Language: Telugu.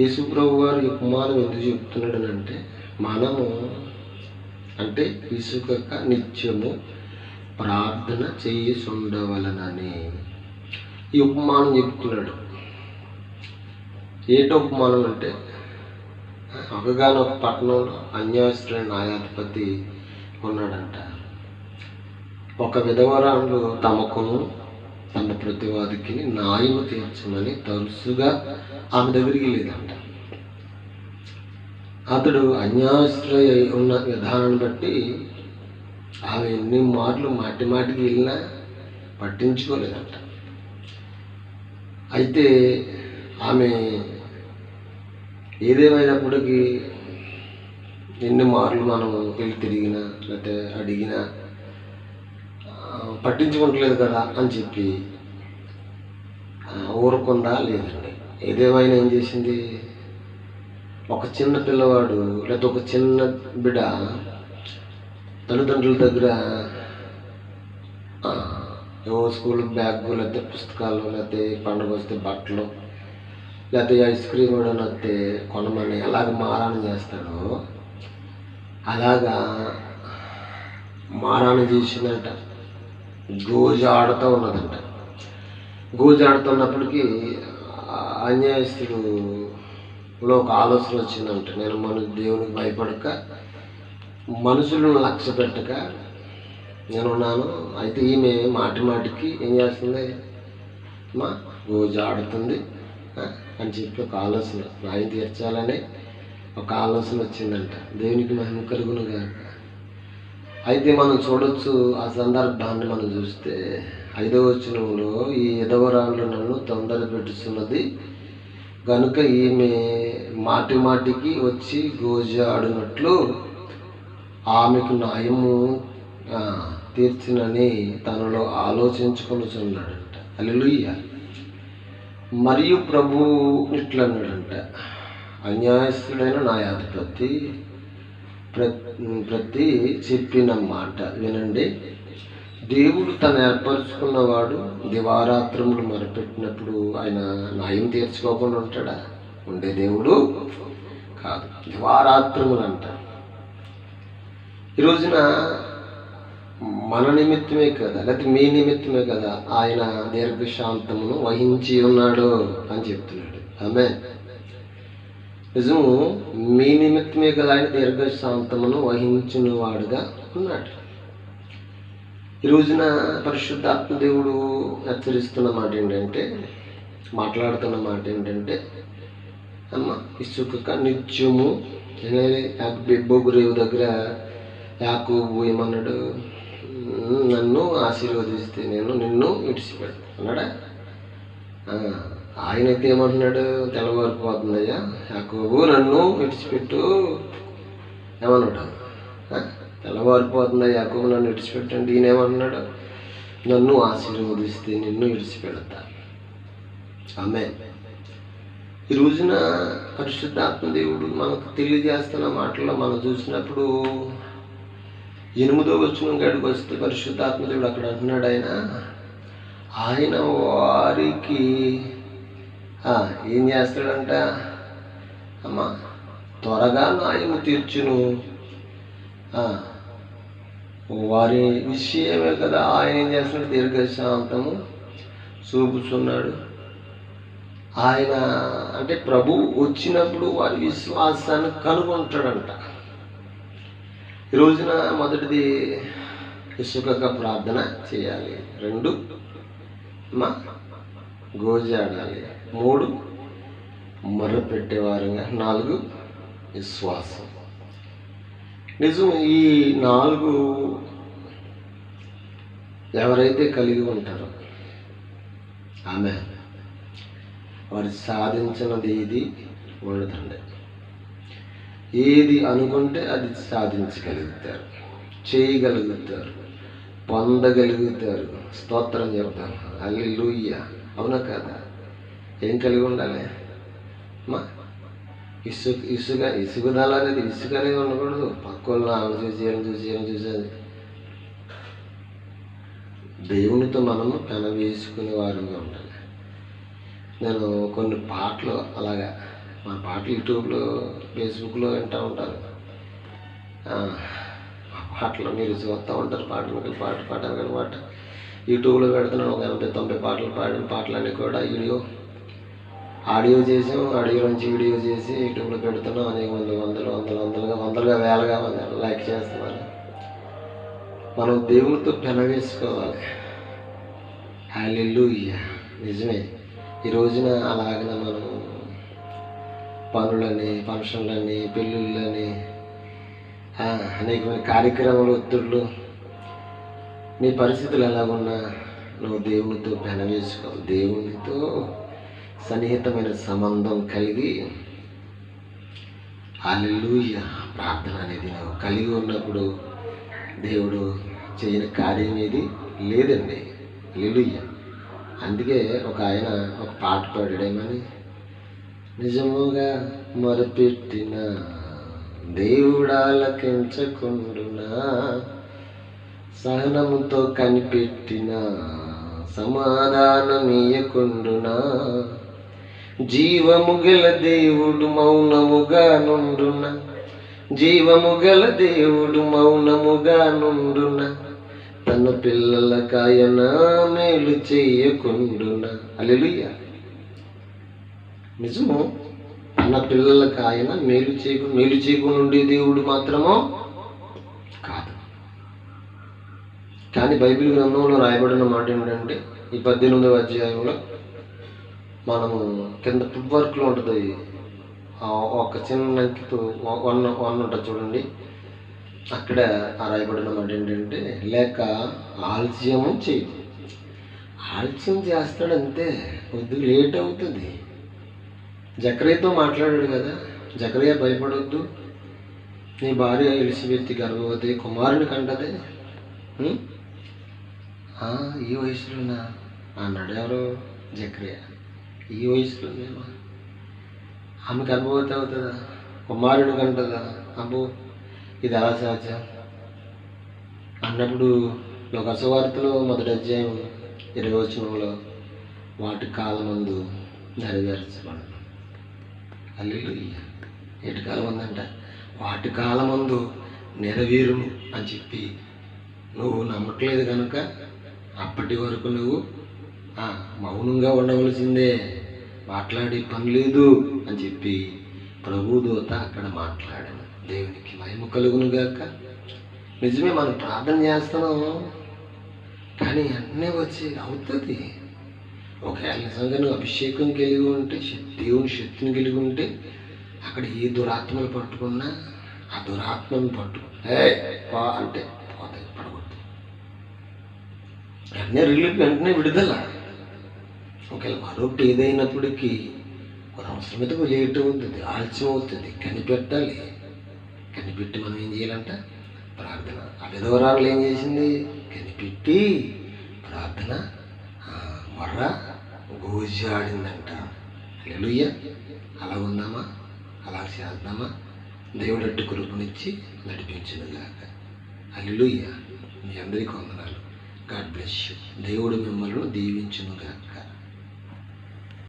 యేసుప్రభు గారు ఈ ఉపమానం ఎందుకు చెప్తున్నాడు అంటే మనము అంటే ఇసుకక నిత్యము ప్రార్థన చేయి ఉండవలనని ఈ ఉపమానం చెప్తున్నాడు. ఏటో ఉపమానం అంటే ఒకగానొక పట్టణంలో అన్యాయస్తులైన న్యాయాధిపతి ఉన్నాడంట. ఒక విధవరాలు తమకును తన ప్రతివాదికి న్యాయం తీర్చమని తరచుగా ఆమె దగ్గరికి లేదంట అతడు అన్యాశ్రయ ఉన్న విధానాన్ని బట్టి ఆమె ఎన్ని మార్లు మాటి మాటికి వెళ్ళినా పట్టించుకోలేదంట. అయితే ఆమె ఏదేమైనప్పటికీ ఎన్ని మార్లు మనం వెళ్ళి తిరిగినా లేకపోతే అడిగినా పట్టించుకుంటలేదు కదా అని చెప్పి ఊరుకుందా లేదండి ఏదేమైనా ఏం చేసింది? ఒక చిన్న పిల్లవాడు లేదా ఒక చిన్న బిడ్డ తల్లిదండ్రుల దగ్గర ఏవో స్కూల్ బ్యాగ్ లేకపోతే పుస్తకాలు లేకపోతే పండుగ వస్తే బట్టలు లేకపోతే ఐస్ క్రీమ్ కూడా వస్తే కొనమని ఎలాగ మారాణం చేస్తాడు అలాగా మారాణం చేసిందంట. గోజు ఆడుతూ ఉన్నదంట. గోజు ఆడుతున్నప్పటికీ ఆ అన్యాయస్తుడులో ఒక ఆలోచన వచ్చిందంట. నేను మన దేవునికి భయపడక మనుషులను లక్ష్య పెట్టక నేనున్నాను అయితే ఈమె మాటి మాటికి ఏం చేస్తుంది? మా గోజు ఆడుతుంది. అని చెప్పి ఒక ఆలోచన రాయి తీర్చాలని ఒక ఆలోచన వచ్చిందంట. దేవునికి మహిమ కలుగును గాక అయితే మనం చూడొచ్చు ఆ సందర్భాన్ని మనం చూస్తే ఐదవ వచనంలో ఈ ఎదవరాళ్ళు నన్ను తొందర పెట్టుతున్నది కనుక ఈమె మాటి మాటికి వచ్చి గోజాడినట్లు ఆమెకు న్యాయము తీర్చినని తనలో ఆలోచించుకొనిచున్నాడంట. అల్లెలుయ్య మరియు ప్రభు ఇట్లన్నాడంట అన్యాయస్తుడైన నా ప్రతి ప్రతి చెప్పిన మాట వినండి. దేవుడు తను ఏర్పరచుకున్నవాడు దివారాత్రములు మరపెట్టినప్పుడు ఆయన న్యాయం తీర్చుకోకుండా ఉంటాడా? ఉండే దేవుడు కాదు. దివారాత్రములు అంటారు. ఈ రోజున మన నిమిత్తమే కదా లేకపోతే మీ నిమిత్తమే కదా ఆయన దీర్ఘశాంతమును వహించి ఉన్నాడు అని చెప్తున్నాడు. ఆమె నిజము మీ నిమిత్తమే కదా ఆయన దీర్ఘశాంతమును వహించిన వాడుగా ఉన్నాడు. ఈ రోజున పరిశుద్ధాత్మ దేవుడు హెచ్చరిస్తున్న మాట ఏంటంటే మాట్లాడుతున్న మాట ఏంటంటే అమ్మ ఇసుక నిత్యము బొగ్గురేవు దగ్గర యాకు ఏమన్నాడు? నన్ను ఆశీర్వదిస్తే నేను నిన్ను విడిచిపెడతాను అన్నాడా? ఆయన అయితే ఏమంటున్నాడు? తెల్లవారిపోతుందయ్యా. యాకోబు నన్ను విడిచిపెట్టు ఏమన్నాడు? తెల్లవారిపోతుందయ్యా యాకోబు నన్ను విడిచిపెట్టండి ఈయన ఏమంటున్నాడు? నన్ను ఆశీర్వదిస్తే నిన్ను విడిచిపెడతా. ఆమె ఈ రోజున పరిశుద్ధాత్మ దేవుడు మనకు తెలియజేస్తున్న మాటల్లో మనం చూసినప్పుడు ఎనిమిదో వచ్చిన గడికి వస్తే పరిశుద్ధాత్మదేవుడు అక్కడ అంటున్నాడు ఆయన ఆయన వారికి ఏం చేస్తాడంట? అమ్మా త్వరగా న్యాయము తీర్చును. ఆ, వారి విషయమే కదా ఆయన ఏం చేస్తున్నాడు? దీర్ఘశాంతము చూపుతున్నాడు. ఆయన అంటే ప్రభు వచ్చినప్పుడు వారి విశ్వాసాన్ని కనుగొంటాడంట. ఈ రోజున మొదటిది ఇసుకగా ప్రార్థన చేయాలి. రెండు మా గోజాడాలి. మూడు మర్ర పెట్టేవారుగా నాలుగు విశ్వాసం. నిజం ఈ నాలుగు ఎవరైతే కలిగి ఉంటారో ఆమె వారు సాధించినది ఏది? ఉండదండి ఏది అనుకుంటే అది సాధించగలుగుతారు చేయగలుగుతారు పొందగలుగుతారు. స్తోత్రం చెప్తారు అల్లి లూయ్య అవునా కదా? ఏం కలిగి ఉండాలి? మా ఇసుక ఇసుక ఇసుకదల అనేది ఇసుక అనేది ఉండకూడదు. పక్కన ఆమె చూసి ఏం చూసి ఏం చూసేది దేవునితో మనము పెన వేసుకునే వారుగా ఉండాలి. నేను కొన్ని పాటలు అలాగా మన పాటలు యూట్యూబ్లో ఫేస్బుక్లో వింటూ ఉంటారు. పాటలు మీరు చూస్తూ ఉంటారు. పాటలు పాట పాట పాట యూట్యూబ్లో పెడుతున్నాను. ఒక ఎనభై తొంభై పాటలు పాడిన పాటలన్నీ కూడా వీడియో ఆడియో చేసాం ఆడియో నుంచి వీడియో చేసి యూట్యూబ్లో పెడుతున్నాం. అనేక మంది వందలు వందలు వందలుగా వందలుగా వేలగా మంది లైక్ చేస్తున్నారు. మనం దేవుడితో పెనవేసుకోవాలి హల్లెలూయా. నిజమే. ఈ రోజున అలాగనే మనం పనులని ఫంక్షన్లని పెళ్ళిళ్ళని అనేకమైన కార్యక్రమాలు ఒత్తిళ్ళు నీ పరిస్థితులు ఎలాగున్నా నువ్వు దేవునితో పెనవేసుకో దేవునితో సన్నిహితమైన సంబంధం కలిగి హల్లెలూయ ప్రార్థన అనేది నాకు కలిగి ఉన్నప్పుడు దేవుడు చేయని కార్యం ఏది లేదండి. హల్లెలూయ. అందుకే ఒక ఆయన ఒక పాట పాడాడేమని నిజముగా మొరపెట్టిన దేవుడాలకించకుండునా సహనముతో కనిపెట్టిన సమాధానమీయకుండునా జీవము గల దేవుడు మౌనముగా నుండున. జీవము గల దేవుడు మౌనముగా నుండున. తన పిల్లలకాయన మేలు చేయకుండున. అలెలుయ్య నిజము తన పిల్లలకు ఆయన మేలు చేయకు మేలు చేయకుండా ఉండే దేవుడు మాత్రమో కాదు. కానీ బైబిల్ గ్రంథంలో రాయబడిన మాట ఏమిటంటే ఈ పద్దెనిమిదవ అధ్యాయంలో మనము కింద టిప్ వర్క్లో ఉంటుంది. ఒక చిన్న వన్ వన్ ఉంటుంది చూడండి. అక్కడ ఆ రాయబడిన మాట ఏంటంటే లేక ఆలస్యము చేయదు ఆలస్యం చేస్తాడంతే కొద్దిగా లేట్ అవుతుంది. జక్రయ్యతో మాట్లాడాడు కదా జక్రయ్య భయపడొద్దు. నీ భార్య ఎలిసిబెత్తి గర్భవతి కుమారుని కంటది. ఈ వయసులోనా? అన్నాడు ఎవరు జక్రియా ఈ వయసులోనేమా ఆమెకి గర్భవతి అవుతుందా? కుమారుడు కంటదా? అబ్బో ఇది ఎలా సాధ్యం? అన్నప్పుడు లోకసవార్తలో మొదటి అధ్యాయం ఇరవై వచనంలో వాటి కాలమందు నెరవేర్చబడను అల్లు ఎటు కాలం ఉందంట వాటి కాలమందు నెరవేరును అని చెప్పి నువ్వు నమ్మట్లేదు కనుక అప్పటి వరకు నువ్వు మౌనంగా ఉండవలసిందే. మాట్లాడే పని లేదు అని చెప్పి ప్రభుదూత అక్కడ మాట్లాడాను దేవునికి మహిమ కలుగును గాక నిజమే మనం ప్రార్థన చేస్తున్నాం కానీ అన్నీ వచ్చి అవుతుంది. ఒకవేళ నిజంగా నువ్వు అభిషేకం కలిగి ఉంటే దేవుని శక్తిని కలిగి ఉంటే అక్కడ ఏ దురాత్మలు పట్టుకున్నా ఆ దురాత్మను పట్టు. అంటే పోతాయి పడగొట్టు వెంటనే రిలీఫ్ వెంటనే విడుదల. ఒకవేళ మరొకటి ఏదైనప్పటికీ ఒక అవసరం మీద లేటు అవుతుంది ఆలస్యం అవుతుంది. కనిపెట్టాలి. కనిపెట్టి మనం ఏం చేయాలంట? ప్రార్థన. ఆ విధవరాలు ఏం చేసింది? కనిపెట్టి ప్రార్థన మర్ర మొర్ర గోజాడిందంట హల్లెలూయా. అలా ఉందామా? అలా చేద్దామా? దేవుడు అట్టు కృపనిచ్చి నడిపించినగాక హల్లెలూయా. మీ అందరికీ వందనాలు. God bless you. దేవుడు మిమ్మల్ని దీవించునుగాక.